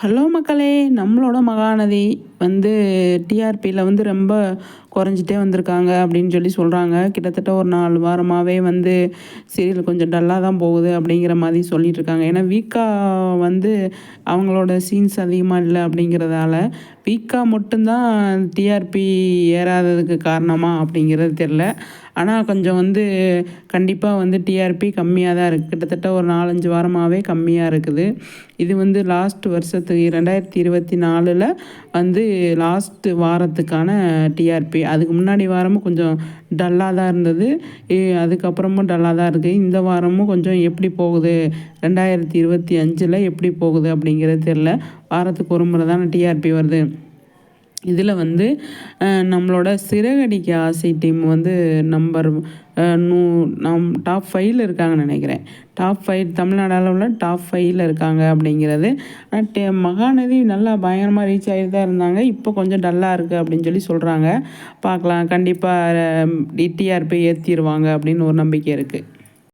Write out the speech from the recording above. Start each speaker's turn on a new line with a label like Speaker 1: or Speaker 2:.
Speaker 1: Hello மக்களே நம்மளோட மகாநதி வந்து டிஆர்பியில் வந்து ரொம்ப குறைஞ்சிட்டே வந்திருக்காங்க அப்படின்னு சொல்லி சொல்கிறாங்க கிட்டத்தட்ட ஒரு நாலு வாரமாகவே வந்து சீரியல் கொஞ்சம் டல்லாக தான் போகுது அப்படிங்கிற மாதிரி சொல்லிட்டு இருக்காங்க. ஏன்னா வீக்கா வந்து அவங்களோட சீன்ஸ் அதிகமாக இல்லை அப்படிங்கிறதால வீக்கா மட்டும்தான் டிஆர்பி ஏறாததுக்கு காரணமா அப்படிங்கிறது தெரில ஆனால் கொஞ்சம் வந்து கண்டிப்பாக வந்து டிஆர்பி கம்மியாக தான் இருக்குது கிட்டத்தட்ட ஒரு நாலஞ்சு வாரமாகவே கம்மியாக இருக்குது. இது வந்து லாஸ்ட் வருஷத்துக்கு ரெண்டாயிரத்தி இருபத்தி நாலில் வந்து லாஸ்ட்டு வாரத்துக்கான டிஆர்பி அதுக்கு முன்னாடி வாரமும் கொஞ்சம் டல்லாக தான் இருந்தது. அதுக்கப்புறமும் டல்லாக தான் இருக்குது இந்த வாரமும் கொஞ்சம் எப்படி போகுது? ரெண்டாயிரத்தி இருபத்தி அஞ்சில் எப்படி போகுது அப்படிங்கிறது தெரில வாரத்துக்கு ஒரு முறை தானே டிஆர்பி வருது. இதில் வந்து நம்மளோட சிறகடிக்க ஆசை டீம் வந்து நம்பர் நூ நம் டாப் ஃபைவ்ல இருக்காங்கன்னு நினைக்கிறேன். டாப் ஃபைவ் தமிழ்நாடு அளவில் டாப் ஃபைவ்ல இருக்காங்க அப்படிங்கிறது. ஆனால் மகாநதி நல்லா பயங்கரமாக ரீச் ஆகிட்டு தான் இருந்தாங்க. இப்போ கொஞ்சம் டல்லாக இருக்குது அப்படின்னு சொல்லி சொல்கிறாங்க பார்க்கலாம். கண்டிப்பாக டிடிஆர்பி ஏற்றிடுவாங்க அப்படின்னு ஒரு நம்பிக்கை இருக்குது